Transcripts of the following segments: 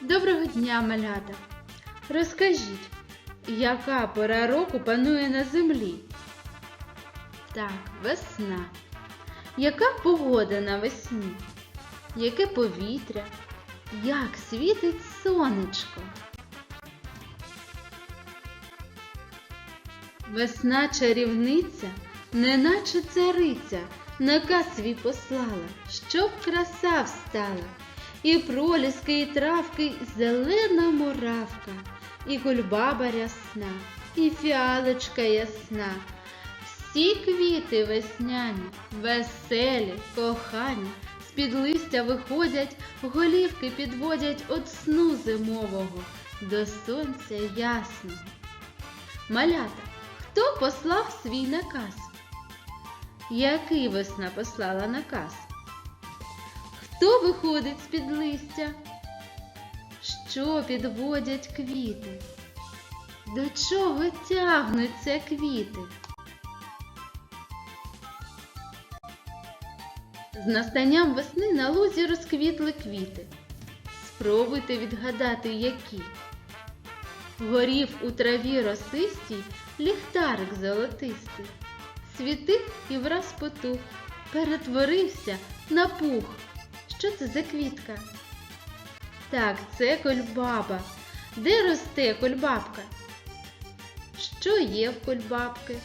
Доброго дня, малята! Розкажіть, яка пора року панує на землі? Так, весна. Яка погода навесні? Яке повітря? Як світить сонечко? Весна чарівниця, неначе цариця, наказ свій послала, щоб краса встала. І проліски, і травки, і зелена моравка, і кульбаба рясна, і фіалочка ясна. Всі квіти весняні, веселі, кохані, з-під листя виходять, голівки підводять от сну зимового до сонця ясного. Малята, хто послав свій наказ? Який весна послала наказ? Хто виходить з-під листя? Що підводять квіти? До чого тягнуться квіти? З настанням весни на лузі розквітли квіти. Спробуйте відгадати, які. Горів у траві росистій ліхтарик золотистий. Світив і враз потух, перетворився на пух. Що це за квітка? Так, це кольбаба. Де росте кольбабка? Що є в кольбабки?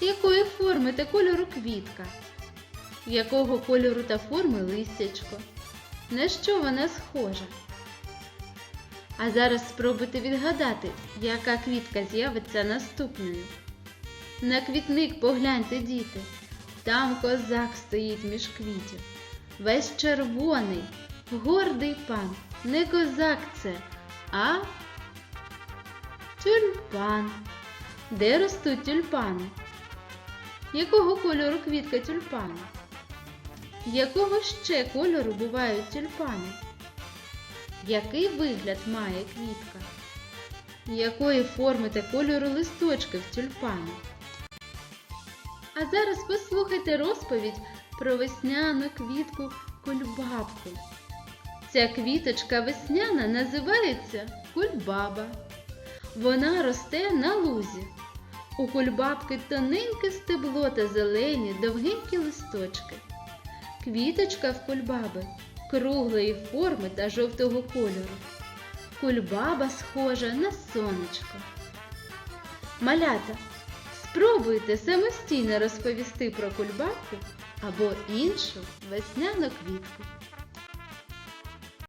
Якої форми та кольору квітка? Якого кольору та форми листячко? На що вона схожа? А зараз спробуйте відгадати, яка квітка з'явиться наступною. На квітник погляньте, діти. Там козак стоїть між квітів. Весь червоний, гордий пан. Не козак це, а тюльпан. Де ростуть тюльпани? Якого кольору квітка тюльпана? Якого ще кольору бувають тюльпани? Який вигляд має квітка? Якої форми та кольору листочки в тюльпані? А зараз послухайте розповідь про весняну квітку кульбабку. Ця квіточка весняна називається кульбаба. Вона росте на лузі. У кульбабки тоненьке стебло та зелені довгенькі листочки. Квіточка в кульбаби круглої форми та жовтого кольору. Кульбаба схожа на сонечко. Малята, спробуйте самостійно розповісти про кульбабку або іншу весняну квітку.